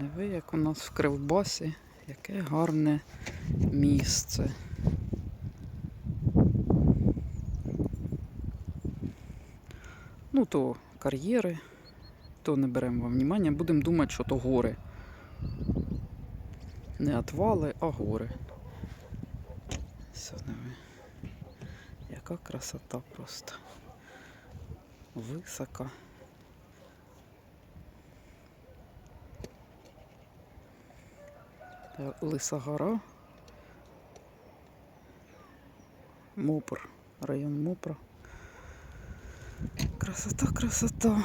Диви, як у нас в Кривбасі, яке гарне місце. Ну, то кар'єри, то не беремо во внимання. Будемо думати, що то гори. Не отвали, а гори. Все, диви. Яка красота просто. Висока. Лиса гора. Мопр. Район Мопра. Красота, красота.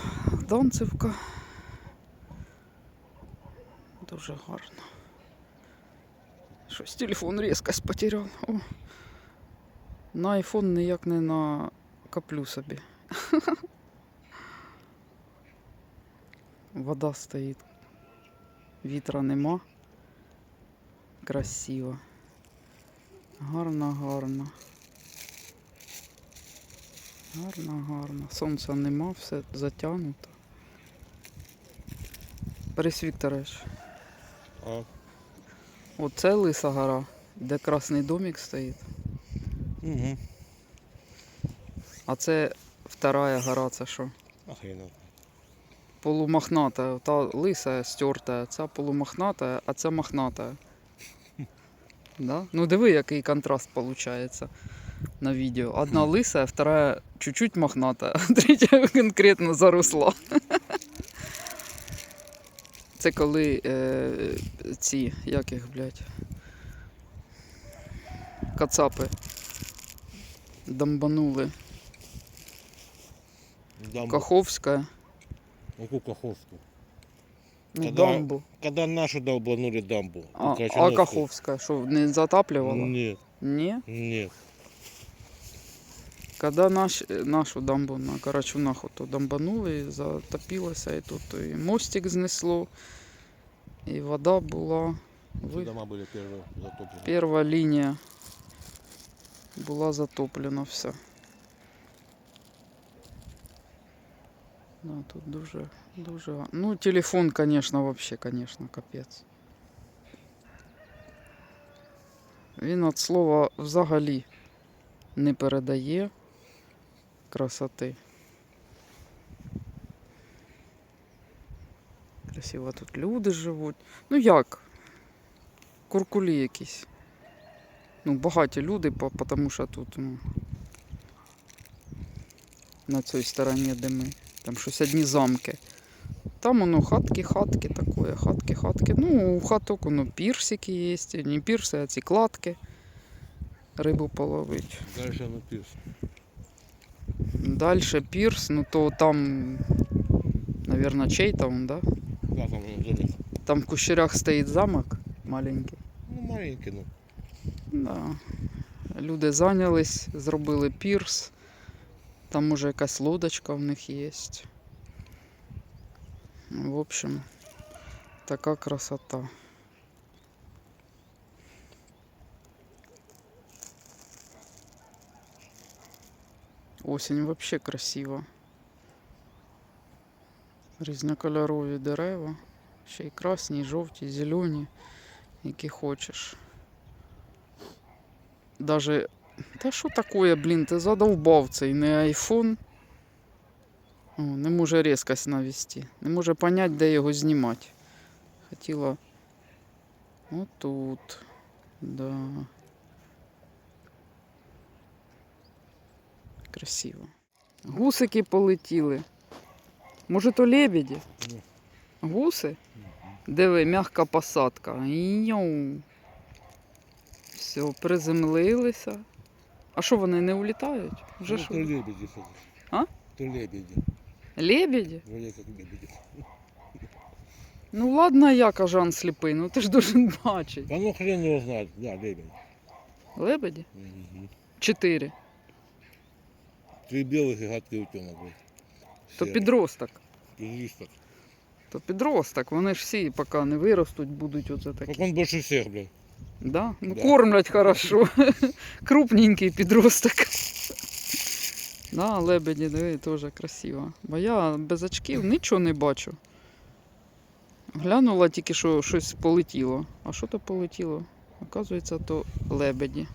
Донцевка. Дуже гарно. Щось телефон різкость потеряв. О. На айфон ніяк не накоплю собі. Вода стоїть. Вітра нема. Красиво. Гарно, гарно. Гарно, гарно. Сонця нема, все затягнуто. Борис Вікторович, А, оце лиса гора, де красний домик стоїть. угу. А це вторая гора, це що? Охренеть. Полумахната. Та лиса стерта, ця полумахната, а ця махната. Да? Ну диви, який контраст виходить на відео. Одна лиса, вторая чуть-чуть мохната, а третя конкретно заросла. Це коли е, ці, як їх, блядь, кацапи дамбанули. Каховська, Яку Каховську? ну, Когда- дамбу. Когда наши долбанули дамбу. А, а Крачуновську. Каховська, що не затаплювала? Нет, Ні. нет. Когда наш, нашу дамбу на Карачунах ото дамбанули, і затопилося, і тут і мостик знесло, і вода була. Эти Ви... дома были первые затоплены. Перша лінія була затоплена вся. Да, тут дуже, дуже. Ну, телефон, конечно, вообще, конечно, капець. Він від слова взагалі не передає красоти. Красиво тут люди живуть. Ну як? Куркулі якісь. Ну, багаті люди, тому що тут, ну, на цій стороні, де ми. Там щось одні замки. Там воно хатки, хатки такое, хатки, хатки. Ну, у хаток воно пірсики є, не пірси, а ці кладки. Рибу половить. Дальше на пирс. Дальше пірс, ну то там, наверное, чей там, да? Да, там. Там в кущерях стоїть замок маленький. Ну, маленький, ну. Да. Люди зайнялись, зробили пірс. Там може якась лодочка в них є. В общем, така красота. Осінь вообще красива. Різнокольорові дерева. Ще й красні, і жовті, і зелені, які хочеш. Даже. Та що таке, блін, ти задовбав цей не айфон. О, не може різкость навести. Не може понять, де його знімати. Хотіла. Отут. Да. Красиво. Гусики полетіли. Може, то лебеді? Ні. Гуси? Диви, м'яка посадка. Йоу. Все, приземлилися. А що вони не улітають? Вже ну, що? то лебеди. что А? То лебеди. Лебеді? Вроде как лебеди. Ну ладно, я кажан сліпий, ну ти ж должен бачити. Да ну хрен его знает. Да, лебедь. Лебеді? Мгм. Чотири. Три белых и гадкий утенок. блин. То підросток. Пиздисток. То підросток. Вони ж всі, поки не виростуть, будуть оце такі. Так такі. он больше всех, блин. Да? Ну Да. кормлять хорошо. Крупненький підросток. Да, лебеді, диви, теж красиво. Бо я без очків нічого не бачу. Глянула тільки, що щось полетіло. А що то полетіло? Оказується, то лебеді.